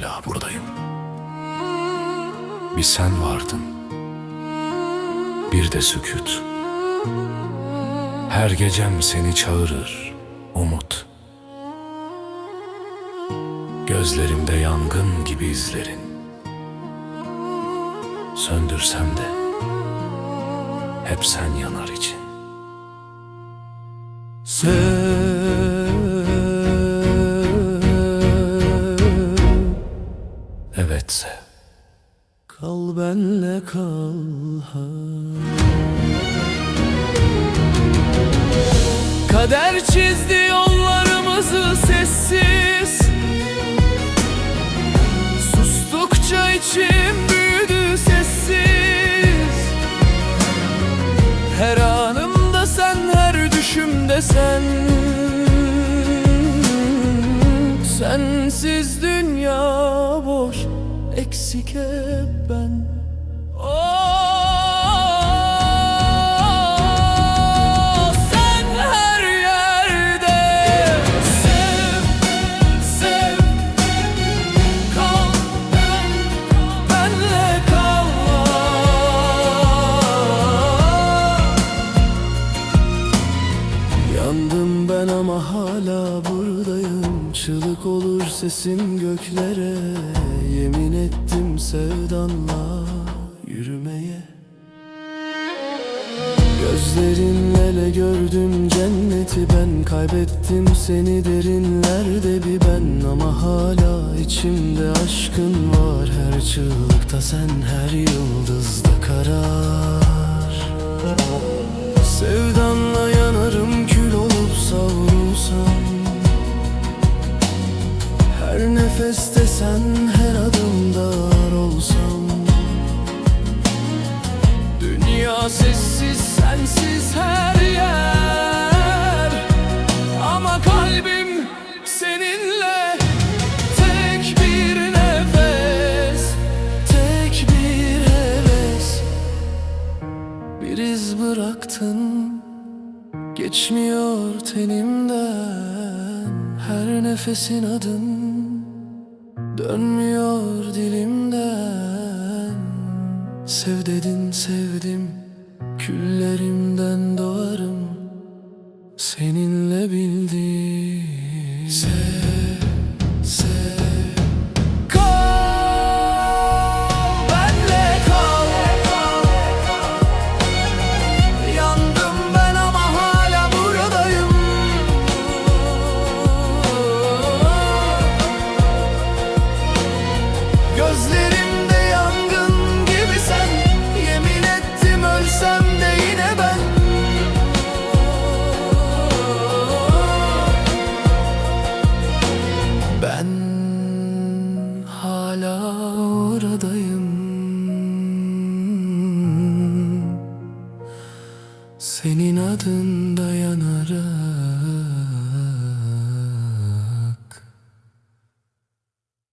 hala buradayım. Bir sen vardın, bir de sükut. Her gecem seni çağırır, umut. Gözlerimde yangın gibi izlerin. Söndürsem de hep sen yanar için. Sen Evet sev Kal benle kal ha. Kader çizdi yollarımızı sessiz. Sustukça içim büyüdü sessiz. Her anımda sen, her düşümde sen. Sensiz dünya boş, eksik hep ben Yandım ben ama hala buradayım. Çığlık olur sesim göklere. Yemin ettim sevdanla yürümeye. Gözlerinle ele gördüm cenneti ben. Kaybettim seni derinlerde bir ben. Ama hala içimde aşkın var. Her çığlıkta sen her yıldızda karar. Sevdanla nefeste sen her adımda olsam. Dünya sessiz sensiz her yer. Ama kalbim seninle Tek bir nefes Tek bir heves. Bir iz bıraktın Geçmiyor tenimden. Her nefesin adın Dönmüyor dilimden. Sev dedin sevdim. Küllerimden doğarım. Seninle bildim Sev, oradayım. Senin adında yanarak